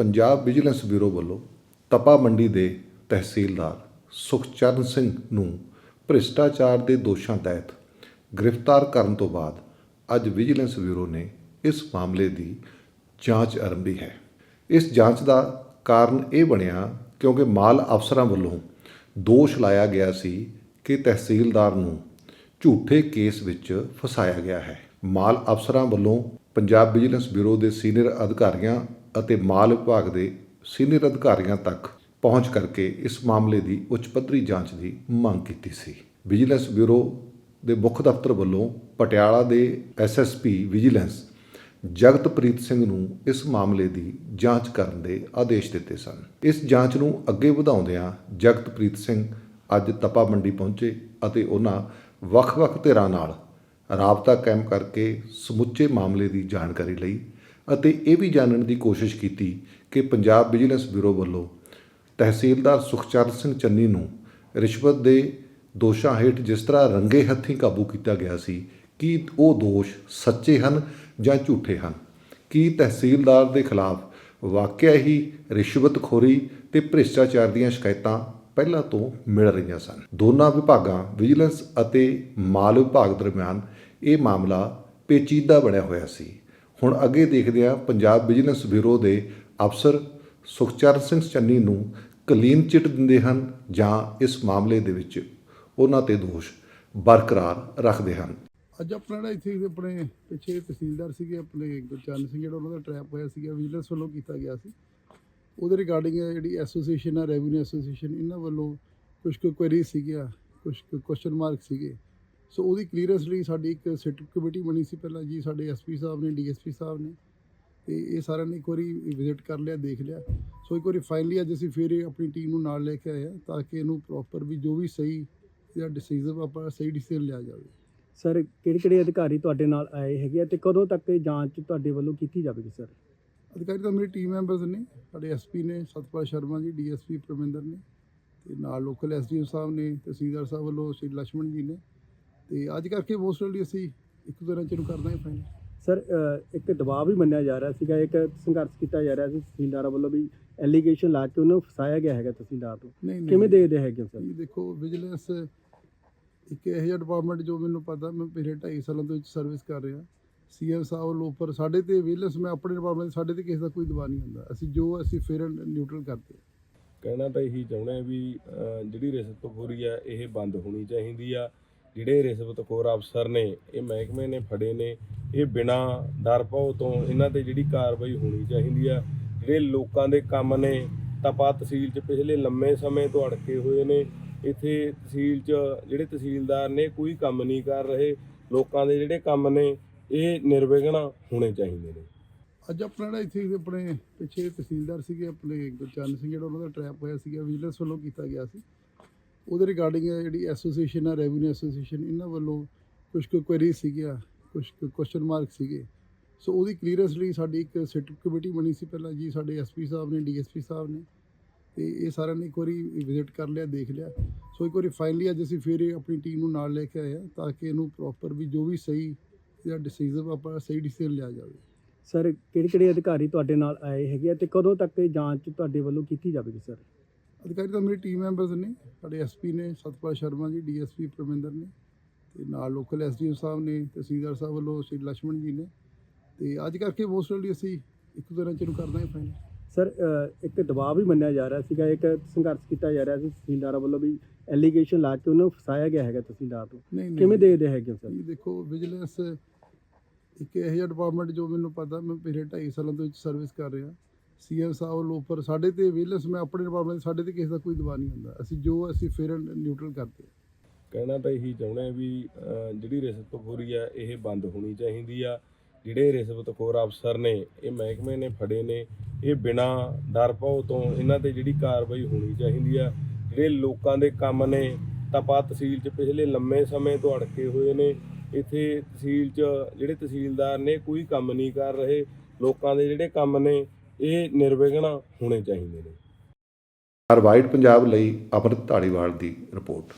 Punjab vigilance bureau ਵੱਲੋਂ ਤਪਾ ਮੰਡੀ ਦੇ ਤਹਿਸੀਲਦਾਰ ਸੁਖਚਰਨ ਸਿੰਘ ਨੂੰ ਭ੍ਰਿਸ਼ਟਾਚਾਰ ਦੇ ਦੋਸ਼ਾਂ ਤਹਿਤ ਗ੍ਰਿਫਤਾਰ ਕਰਨ ਤੋਂ ਬਾਅਦ ਅੱਜ ਵਿਜੀਲੈਂਸ ਬਿਊਰੋ ਨੇ ਇਸ ਮਾਮਲੇ ਦੀ ਜਾਂਚ ਆਰੰਭੀ ਹੈ। ਇਸ ਜਾਂਚ ਦਾ ਕਾਰਨ ਇਹ ਬਣਿਆ ਕਿਉਂਕਿ ਮਾਲ ਅਫਸਰਾਂ ਵੱਲੋਂ ਦੋਸ਼ ਲਾਇਆ ਗਿਆ ਸੀ ਕਿ ਤਹਿਸੀਲਦਾਰ ਨੂੰ ਝੂਠੇ ਕੇਸ ਵਿੱਚ ਫਸਾਇਆ ਗਿਆ ਹੈ। ਮਾਲ ਅਫਸਰਾਂ ਵੱਲੋਂ ਪੰਜਾਬ ਵਿਜੀਲੈਂਸ ਬਿਊਰੋ ਦੇ ਸੀਨੀਅਰ ਅਧਿਕਾਰੀਆਂ ਅਤੇ ਮਾਲ ਵਿਭਾਗ ਦੇ ਸੀਨੀਅਰ ਅਧਿਕਾਰੀਆਂ ਤੱਕ ਪਹੁੰਚ ਕਰਕੇ ਇਸ ਮਾਮਲੇ ਦੀ ਉੱਚ ਪੱਧਰੀ ਜਾਂਚ ਦੀ ਮੰਗ ਕੀਤੀ ਸੀ। ਵਿਜੀਲੈਂਸ ਬਿਊਰੋ ਦੇ ਮੁੱਖ ਦਫ਼ਤਰ ਵੱਲੋਂ ਪਟਿਆਲਾ ਦੇ ਐਸਐਸਪੀ ਵਿਜੀਲੈਂਸ ਜਗਤਪ੍ਰੀਤ ਸਿੰਘ ਨੂੰ ਇਸ ਮਾਮਲੇ ਦੀ ਜਾਂਚ ਕਰਨ ਦੇ ਆਦੇਸ਼ ਦਿੱਤੇ ਸਨ। ਇਸ ਜਾਂਚ ਨੂੰ ਅੱਗੇ ਵਧਾਉਂਦਿਆਂ ਜਗਤਪ੍ਰੀਤ ਸਿੰਘ ਅੱਜ ਤਪਾ ਮੰਡੀ ਪਹੁੰਚੇ ਅਤੇ ਉਹਨਾਂ ਵੱਖ-ਵੱਖ ਧਿਰਾਂ ਨਾਲ ਰਾਬਤਾ ਕਾਇਮ ਕਰਕੇ ਸਮੁੱਚੇ ਮਾਮਲੇ ਦੀ ਜਾਣਕਾਰੀ ਲਈ ਅਤੇ ਇਹ ਵੀ ਜਾਣਨ ਦੀ ਕੋਸ਼ਿਸ਼ ਕੀਤੀ ਕਿ ਪੰਜਾਬ ਵਿਜੀਲੈਂਸ ਬਿਊਰੋ ਵੱਲੋਂ ਤਹਿਸੀਲਦਾਰ ਸੁਖਚਰਨ ਸਿੰਘ ਚੰਨੀ ਨੂੰ ਰਿਸ਼ਵਤ ਦੇ ਦੋਸ਼ਾਂ ਹੇਠ ਜਿਸ ਤਰ੍ਹਾਂ ਰੰਗੇ ਹੱਥੀਂ ਕਾਬੂ ਕੀਤਾ ਗਿਆ ਸੀ, ਕੀ ਉਹ ਦੋਸ਼ ਸੱਚੇ ਹਨ ਜਾਂ ਝੂਠੇ ਹਨ? ਕੀ ਤਹਿਸੀਲਦਾਰ ਦੇ ਖਿਲਾਫ ਵਾਕਿਆ ਹੀ ਰਿਸ਼ਵਤਖੋਰੀ ਤੇ ਭ੍ਰਿਸ਼ਟਾਚਾਰ ਦੀਆਂ ਸ਼ਿਕਾਇਤਾਂ ਪਹਿਲਾਂ ਤੋਂ ਮਿਲ ਰਹੀਆਂ ਸਨ? ਦੋਨਾਂ ਵਿਭਾਗਾਂ, ਵਿਜੀਲੈਂਸ ਅਤੇ ਮਾਲ ਵਿਭਾਗ ਦਰਮਿਆਨ ਇਹ ਮਾਮਲਾ ਪੇਚੀਦਾ ਬਣਿਆ ਹੋਇਆ ਸੀ। ਹੁਣ ਅੱਗੇ ਦੇਖਦੇ ਹਾਂ ਪੰਜਾਬ ਵਿਜੀਲੈਂਸ ਬਿਊਰੋ ਦੇ ਅਫਸਰ ਸੁਖਚਰਨ ਸਿੰਘ ਚੰਨੀ ਨੂੰ ਕਲੀਨ ਚਿੱਟ ਦਿੰਦੇ ਹਨ ਜਾਂ ਇਸ ਮਾਮਲੇ ਦੇ ਵਿੱਚ। ਉਹਨਾਂ ਤੇ ਦੋਸ਼ ਬਰਕਰਾਰ ਰੱਖਦੇ ਹਨ। ਅੱਜ ਆਪਣਾ ਜਿਹੜਾ ਇੱਥੇ ਆਪਣੇ ਪਿੱਛੇ ਤਹਿਸੀਲਦਾਰ ਸੀਗੇ, ਆਪਣੇ ਗੁਰਚਰਨ ਸਿੰਘ ਜਿਹੜਾ ਉਹਨਾਂ ਦਾ ਟਰੈਪ ਹੋਇਆ ਸੀਗਾ ਵਿਜੀਲੈਂਸ ਵੱਲੋਂ ਕੀਤਾ ਗਿਆ ਸੀ। ਉਹਦੇ ਰਿਗਾਰਡਿੰਗ ਜਿਹੜੀ ਐਸੋਸੀਏਸ਼ਨ ਆ ਰੈਵਨਿਊ ਐਸੋਸੀਏਸ਼ਨ ਇਹਨਾਂ ਵੱਲੋਂ ਕੁਝ ਕੁ ਕੁਐਰੀ ਸੀਗੀਆਂ ਕੁਝ ਕੁ ਕੁਐਸਚਨ ਮਾਰਕ ਸੀਗੇ। ਸੋ ਉਹਦੀ ਕਲੀਅਰੈਂਸ ਲਈ ਸਾਡੀ ਇੱਕ ਸਿਟ ਕਮੇਟੀ ਬਣੀ ਸੀ ਪਹਿਲਾਂ ਜੀ ਸਾਡੇ ਐਸਪੀ ਸਾਹਿਬ ਨੇ ਡੀਐਸਪੀ ਸਾਹਿਬ ਨੇ। ਤੇ ਇਹ ਸਾਰਿਆਂ ਨੇ ਇੱਕ ਵਾਰੀ ਵਿਜ਼ਿਟ ਕਰ ਲਿਆ ਦੇਖ ਲਿਆ। ਸੋ ਇੱਕ ਵਾਰੀ ਫਾਈਨਲੀ ਅੱਜ ਅਸੀਂ ਫਿਰ ਆਪਣੀ ਟੀਮ ਨੂੰ ਨਾਲ ਲੈ ਕੇ ਆਏ ਆ ਤਾਂ ਕਿ ਇਹਨੂੰ ਪ੍ਰੋਪਰ ਵੀ ਜੋ ਵੀ ਸਹੀ ਜਿਹੜਾ ਡਿਸੀਜਨ ਆਪਾਂ ਸਹੀ ਡਿਸੀਜਨ ਲਿਆ ਜਾਵੇ। ਸਰ ਕਿਹੜੇ ਕਿਹੜੇ ਅਧਿਕਾਰੀ ਤੁਹਾਡੇ ਨਾਲ ਆਏ ਹੈਗੇ ਆ ਤੇ ਕਦੋਂ ਤੱਕ ਇਹ ਜਾਂਚ ਤੁਹਾਡੇ ਵੱਲੋਂ ਕੀਤੀ ਜਾਵੇਗੀ ਸਰ ਅਧਿਕਾਰੀ ਤਾਂ ਮੇਰੀ ਟੀਮ ਮੈਂਬਰਸ ਨੇ ਸਾਡੇ ਐਸਪੀ ਨੇ ਸਤਪਾਲ ਸ਼ਰਮਾ ਜੀ ਡੀਐਸਪੀ ਪ੍ਰਮਿੰਦਰ ਨੇ ਤੇ ਨਾਲ ਲੋਕਲ ਐਸਡੀਓ ਸਾਹਿਬ ਨੇ ਤਹਿਸੀਲਦਾਰ ਸਾਹਿਬ ਵੱਲੋਂ ਸ਼੍ਰੀ ਲక్ష్మణ ਜੀ ਨੇ। ਤੇ ਅੱਜ ਕਰਕੇ ਮੋਸਟਲੀ ਅਸੀਂ ਇੱਕ ਦੋ ਦਿਨਾਂ ਚ ਨੂੰ ਕਰ ਦਾਂਗੇ ਫਾਈਨਲ ਸਰ ਇੱਕ ਦਬਾਅ ਵੀ ਮੰਨਿਆ ਜਾ ਰਿਹਾ ਸੀਗਾ ਇੱਕ ਸੰਘਰਸ਼ ਕੀਤਾ ਜਾ ਰਿਹਾ ਸੀ ਤਹਿਸੀਲਦਾਰਾਂ ਵੱਲੋਂ ਵੀ ਐਲੀਗੇਸ਼ਨ ਲਾ ਕੇ ਉਹਨੂੰ ਫਸਾਇਆ ਗਿਆ ਹੈਗਾ ਤਹਿਸੀਲਦਾਰ ਤੋਂ। ਨਹੀਂ ਨਹੀਂ ਕਿਵੇਂ ਦੇਖਦੇ ਹੈਗੇ ਹੋ ਸਰ ਦੇਖੋ ਵਿਜੀਲੈਂਸ ਇੱਕ ਇਹੋ ਜਿਹਾ ਡਿਪਾਰਟਮੈਂਟ ਜੋ ਮੈਨੂੰ ਪਤਾ ਮੈਂ ਪਿਛਲੇ 2.5 ਸਾਲਾਂ ਤੋਂ ਵਿੱਚ ਸਰਵਿਸ ਕਰ ਰਿਹਾ। ਸੀਐਮ ਸਾਹਿਬ ਵੱਲੋਂ ਉੱਪਰ ਸਾਡੇ ਤੇ ਵਿਜੀਲੈਂਸ ਮੈਂ ਆਪਣੇ ਡਿਪਾਰਟਮੈਂਟ ਸਾਡੇ ਤੇ ਕਿਸੇ ਦਾ ਕੋਈ ਦਬਾਅ ਨਹੀਂ ਹੁੰਦਾ। ਅਸੀਂ ਜੋ ਅਸੀਂ ਐਂਡ ਨਿਊਟਰਲ ਕਰਦੇ ਹਾਂ। ਕਹਿਣਾ ਤਾਂ ਇਹੀ ਚਾਹੁੰਦੇ ਆ ਵੀ ਜਿਹੜੀ ਰਿਸ਼ਵਤਖੋਰੀ ਆ ਇਹ ਬੰਦ ਹੋਣੀ ਚਾਹੀਦੀ ਆ। ਜਿਹੜੇ ਰਿਸ਼ਵਤਖੋਰ ਅਫਸਰ ਨੇ, ਇਹ ਮਹਿਕਮੇ ਨੇ ਫੜੇ ਨੇ, ਇਹ ਬਿਨਾ ਡਰ ਪਾਉ ਤੋਂ ਇਹਨਾਂ ਤੇ ਜਿਹੜੀ ਕਾਰਵਾਈ ਹੋਣੀ ਚਾਹੀਦੀ ਆ। ਜਿਹੜੇ ਲੋਕਾਂ ਦੇ ਕੰਮ ਨੇ ਤਪਾ ਤਹਿਸੀਲ 'ਚ ਪਿਛਲੇ ਲੰਮੇ ਸਮੇਂ ਤੋਂ ਅੜਕੇ ਹੋਏ ਨੇ। ਇੱਥੇ ਤਹਿਸੀਲ 'ਚ ਜਿਹੜੇ ਤਹਿਸੀਲਦਾਰ ਨੇ, ਕੋਈ ਕੰਮ ਨਹੀਂ ਕਰ ਰਹੇ। ਲੋਕਾਂ ਦੇ ਜਿਹੜੇ ਕੰਮ ਨੇ, ਇਹ ਨਿਰਵਿਘਨ ਹੋਣੇ ਚਾਹੀਦੇ ਨੇ। ਅੱਜ ਆਪਣਾ ਜਿਹੜਾ ਇੱਥੇ ਆਪਣੇ ਪਿੱਛੇ ਤਹਿਸੀਲਦਾਰ ਸੀਗੇ, ਆਪਣੇ ਗੁਰਚਰਨ ਸਿੰਘ ਜਿਹੜਾ ਉਹਨਾਂ ਦਾ ਟਰੈਪ ਹੋਇਆ ਸੀਗਾ ਵਿਜੀਲੈਂਸ ਵੱਲੋਂ ਕੀਤਾ ਗਿਆ ਸੀ। ਉਹਦੇ ਰਿਗਾਰਡਿੰਗ ਜਿਹੜੀ ਐਸੋਸੀਏਸ਼ਨ ਆ ਰੈਵਨਿਊ ਐਸੋਸੀਏਸ਼ਨ ਇਹਨਾਂ ਵੱਲੋਂ ਕੁਝ ਕੁ ਕੁਐਰੀ ਸੀਗੀਆਂ ਕੁਝ ਕੁ ਕੁਐਸਚਨ ਮਾਰਕ ਸੀਗੇ। ਸੋ ਉਹਦੀ ਕਲੀਅਰੈਂਸ ਲਈ ਸਾਡੀ ਇੱਕ ਸਿਟ ਕਮੇਟੀ ਬਣੀ ਸੀ ਪਹਿਲਾਂ ਜੀ ਸਾਡੇ ਐਸਪੀ ਸਾਹਿਬ ਨੇ ਡੀਐਸਪੀ ਸਾਹਿਬ ਨੇ। ਤੇ ਇਹ ਸਾਰਿਆਂ ਨੇ ਇੱਕ ਵਾਰੀ ਵਿਜ਼ਿਟ ਕਰ ਲਿਆ ਦੇਖ ਲਿਆ। ਸੋ ਇੱਕ ਵਾਰੀ ਫਾਈਨਲੀ ਅੱਜ ਅਸੀਂ ਫਿਰ ਆਪਣੀ ਟੀਮ ਨੂੰ ਨਾਲ ਲੈ ਕੇ ਆਏ ਆ ਤਾਂ ਕਿ ਇਹਨੂੰ ਪ੍ਰੋਪਰ ਵੀ ਜੋ ਵੀ ਸਹੀ ਜਿਹੜਾ ਡਿਸੀਜਨ ਆਪਾਂ ਸਹੀ ਡਿਸੀਜਨ ਲਿਆ ਜਾਵੇ। ਸਰ ਕਿਹੜੇ ਕਿਹੜੇ ਅਧਿਕਾਰੀ ਤੁਹਾਡੇ ਨਾਲ ਆਏ ਹੈਗੇ ਆ ਤੇ ਕਦੋਂ ਤੱਕ ਇਹ ਜਾਂਚ ਤੁਹਾਡੇ ਵੱਲੋਂ ਕੀਤੀ ਜਾਵੇਗੀ ਸਰ ਅਧਿਕਾਰੀ ਤਾਂ ਮੇਰੀ ਟੀਮ ਮੈਂਬਰਸ ਨੇ। ਸਾਡੇ ਐਸਪੀ ਨੇ ਸਤਪਾਲ ਸ਼ਰਮਾ ਜੀ ਡੀਐਸਪੀ ਪਰਮਿੰਦਰ ਨੇ ਤੇ ਨਾਲ ਲੋਕਲ ਐਸਡੀਓ ਸਾਹਿਬ ਨੇ ਤਹਿਸੀਲਦਾਰ ਸਾਹਿਬ ਵੱਲੋਂ ਸ਼੍ਰੀ ਲక్ష్ਮਣ ਜੀ ਨੇ ਤੇ ਅੱਜ ਕਰਕੇ ਮੋਸਟਲੀ ਅਸੀਂ ਇੱਕ ਦੋ ਦਿਨ ਚ ਨੂੰ ਕਰਦਾ ਹੈ ਫਾਈਨਲ ਸਰ ਇੱਕ ਦਬਾਅ ਵੀ ਮੰਨਿਆ ਜਾ ਰਿਹਾ ਸੀਗਾ ਇੱਕ ਸੰਘਰਸ਼ ਕੀਤਾ ਜਾ ਰਿਹਾ ਸੀ ਤਹਿਸੀਲਦਾਰਾਂ ਵੱਲੋਂ ਵੀ ਐਲੀਗੇਸ਼ਨ ਲਾ ਕੇ ਉਹਨੂੰ ਫਸਾਇਆ ਗਿਆ ਹੈਗਾ ਤਹਿਸੀਲਦਾਰ ਨੂੰ ਕਿਵੇਂ ਦੇ ਦੇਖਦੇ ਹੈਗੇ ਸਰ? ਦੇਖੋ ਵਿਜੀਲੈਂਸ ਇੱਕ ਇਹੋ ਜਿਹਾ ਡਿਪਾਰਟਮੈਂਟ ਜੋ ਮੈਨੂੰ ਪਤਾ ਮੈਂ ਪਿਛਲੇ 2.5 ਸਾਲਾਂ ਤੋਂ ਵਿੱਚ ਸਰਵਿਸ ਕਰ ਰਿਹਾ। ਸੀਐਮ ਸਾਹਿਬ ਵੱਲੋਂ ਉੱਪਰ, ਸਾਡੇ ਤੇ ਵਿਜੀਲੈਂਸ, ਮੈਂ ਆਪਣੇ ਡਿਪਾਰਟਮੈਂਟ ਸਾਡੇ ਤੇ ਕਿਸੇ ਦਾ ਕੋਈ ਦਬਾਅ ਨਹੀਂ ਹੁੰਦਾ। ਅਸੀਂ ਜੋ ਅਸੀਂ ਫੇਅਰ ਐਂਡ ਨਿਊਟਰਲ ਕਰਦੇ ਹਾਂ। ਕਹਿਣਾ ਤਾਂ ਇਹੀ ਚਾਹੁੰਦੇ ਵੀ ਜਿਹੜੀ ਰਿਸ਼ਵਤਖੋਰੀ ਆ, ਇਹ ਬੰਦ ਹੋਣੀ ਚਾਹੀਦੀ ਆ। ਜਿਹੜੇ ਰਿਸ਼ਵਤਖੋਰ ਅਫਸਰ ਨੇ, ਇਹ ਮਹਿਕਮੇ ਨੇ ਫੜੇ ਨੇ, ਇਹ ਬਿਨਾ ਡਰ ਪਾਉ ਤੋਂ ਇਹਨਾਂ ਤੇ ਜਿਹੜੀ ਕਾਰਵਾਈ ਹੋਣੀ ਚਾਹੀਦੀ ਆ। ਜਿਹੜੇ ਲੋਕਾਂ ਦੇ ਕੰਮ ਨੇ, ਤਪਾ ਤਹਿਸੀਲ 'ਚ ਪਿਛਲੇ ਲੰਮੇ ਸਮੇਂ ਤੋਂ ਅੜਕੇ ਹੋਏ ਨੇ, ਇੱਥੇ ਤਹਿਸੀਲ 'ਚ ਜਿਹੜੇ ਤਹਿਸੀਲਦਾਰ ਨੇ, ਕੋਈ ਕੰਮ ਨਹੀਂ ਕਰ ਰਹੇ। ਲੋਕਾਂ ਦੇ ਜਿਹੜੇ ਕੰਮ ਨੇ ਇਹ ਨਿਰਵਿਘਨ ਹੋਣੇ ਚਾਹੀਦੇ ਨੇ। ਹਰ ਪੰਜਾਬ ਲਈ ਅਮਰਤ ਢਾਲੀਵਾਲ ਦੀ ਰਿਪੋਰਟ।